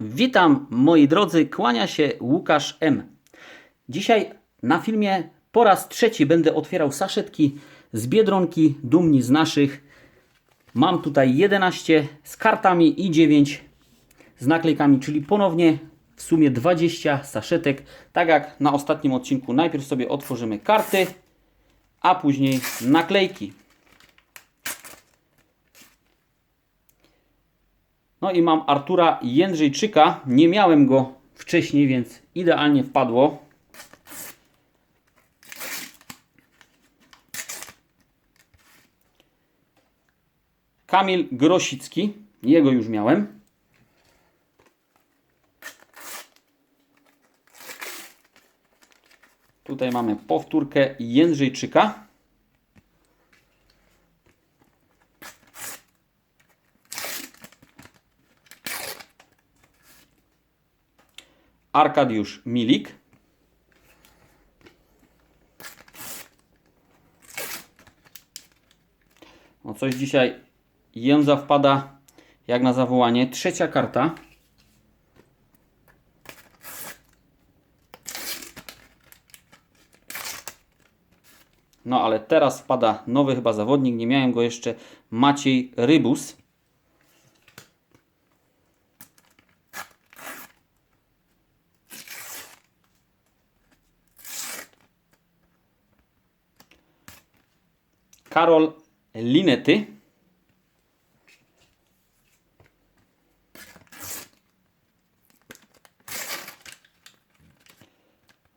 Witam moi drodzy, kłania się Łukasz M. Dzisiaj na filmie po raz trzeci będę otwierał saszetki z Biedronki, dumni z naszych. Mam tutaj 11 z kartami i 9 z naklejkami, czyli ponownie w sumie 20 saszetek. Tak jak na ostatnim odcinku, najpierw sobie otworzymy karty, a później naklejki. No i mam Artura Jędrzejczyka. Nie miałem go wcześniej, więc idealnie wpadło. Kamil Grosicki. Jego już miałem. Tutaj mamy powtórkę Jędrzejczyka. Arkadiusz Milik. No coś dzisiaj jędza wpada jak na zawołanie. Trzecia karta. No ale teraz wpada nowy chyba zawodnik. Nie miałem go jeszcze. Maciej Rybus. Karol Linety.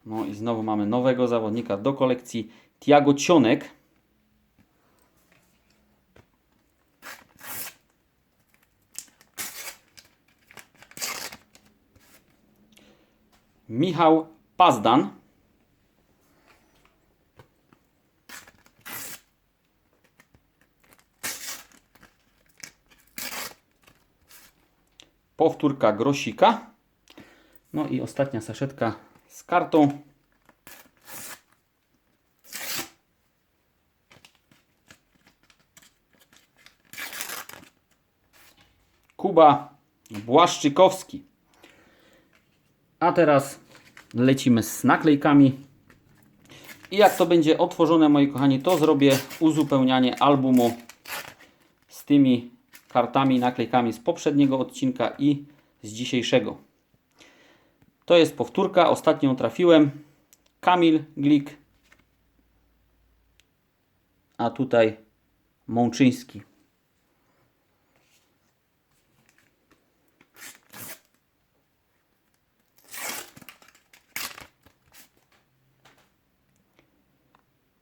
No i znowu mamy nowego zawodnika do kolekcji. Tiago Cionek. Michał Pazdan. Powtórka grosika. No i ostatnia saszetka z kartą. Kuba Błaszczykowski. A teraz lecimy z naklejkami. I jak to będzie otworzone, moi kochani, to zrobię uzupełnianie albumu z tymi kartami, naklejkami z poprzedniego odcinka i z dzisiejszego. To jest powtórka, ostatnią trafiłem. Kamil Glik, a tutaj Mączyński.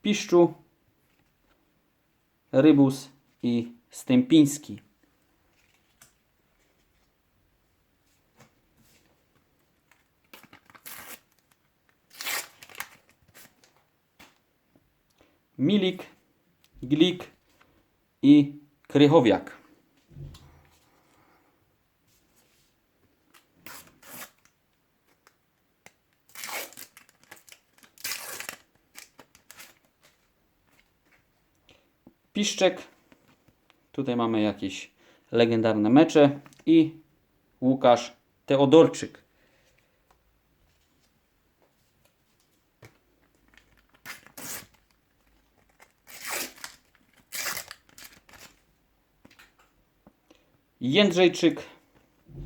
Piszczu, Rybus i Stępiński. Milik, Glik i Krychowiak. Piszczek. Tutaj mamy jakieś legendarne mecze i Łukasz Teodorczyk. Jędrzejczyk,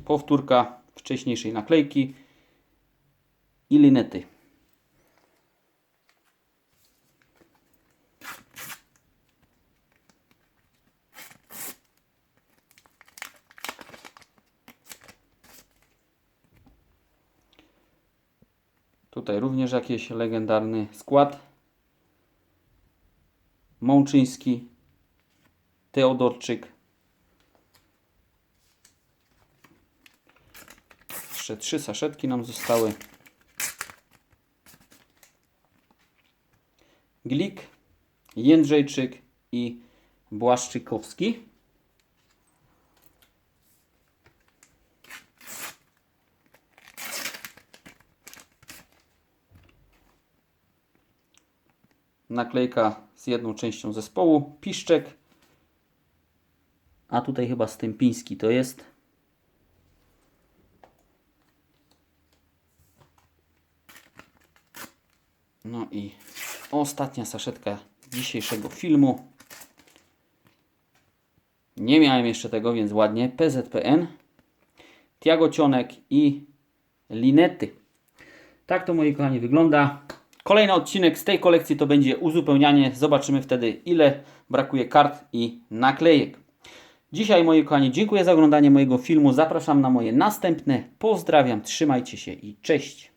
powtórka wcześniejszej naklejki i linety. Tutaj również jakiś legendarny skład. Mączyński, Teodorczyk, Jeszcze trzy saszetki nam zostały. Glik, Jędrzejczyk i Błaszczykowski. Naklejka z jedną częścią zespołu. Piszczek. A tutaj chyba Stępiński to jest. No i ostatnia saszetka dzisiejszego filmu. Nie miałem jeszcze tego, więc ładnie. PZPN, Tiago Cionek i Linety. Tak to, moi kochani, wygląda. Kolejny odcinek z tej kolekcji to będzie uzupełnianie. Zobaczymy wtedy, ile brakuje kart i naklejek. Dzisiaj, moi kochani, dziękuję za oglądanie mojego filmu. Zapraszam na moje następne. Pozdrawiam, trzymajcie się i cześć.